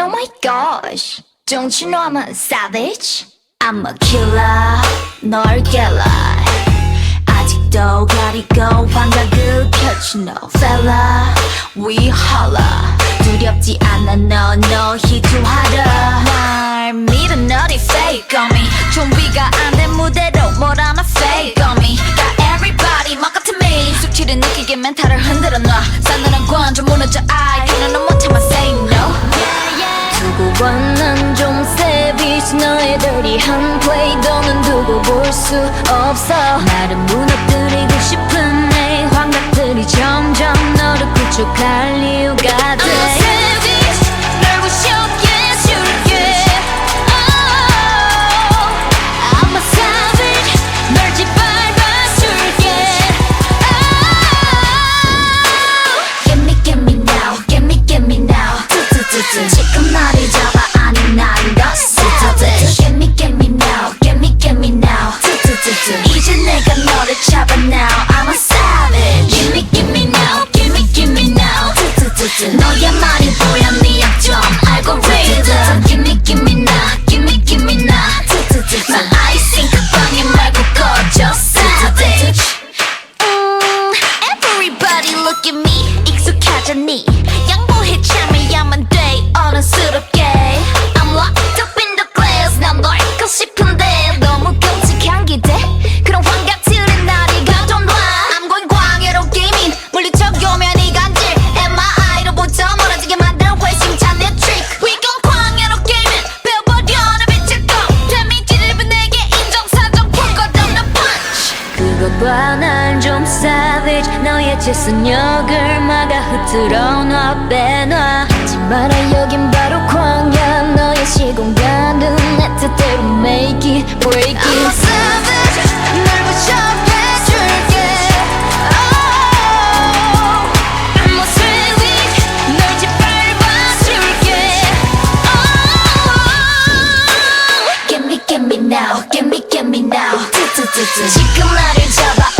Oh my gosh Don't you know I'm a savage? I'm a killer 널 깨라 아직도 가리고 환각을 펼치 no fella We holla 두렵지 않아 no no 희투하라 날 믿어 너리 fake on me 준비가 안 된 무대로 뭘 하나 fake on me 다 everybody 막 같은 me 수치를 느끼게 멘탈을 흔들어 놔 싸늘한 관점 무너져 I 봐난좀 savage 너희들이 한 play 너는 두고 볼 수 없어. 나를 무너뜨리고 싶은 내 환각들이 점점 너를 구축할 이유가 돼 그거 봐난좀 savage 너의 재선역을 막아 흐트러 놔 빼놔. 하지 마라 여긴 지금 나를 잡아.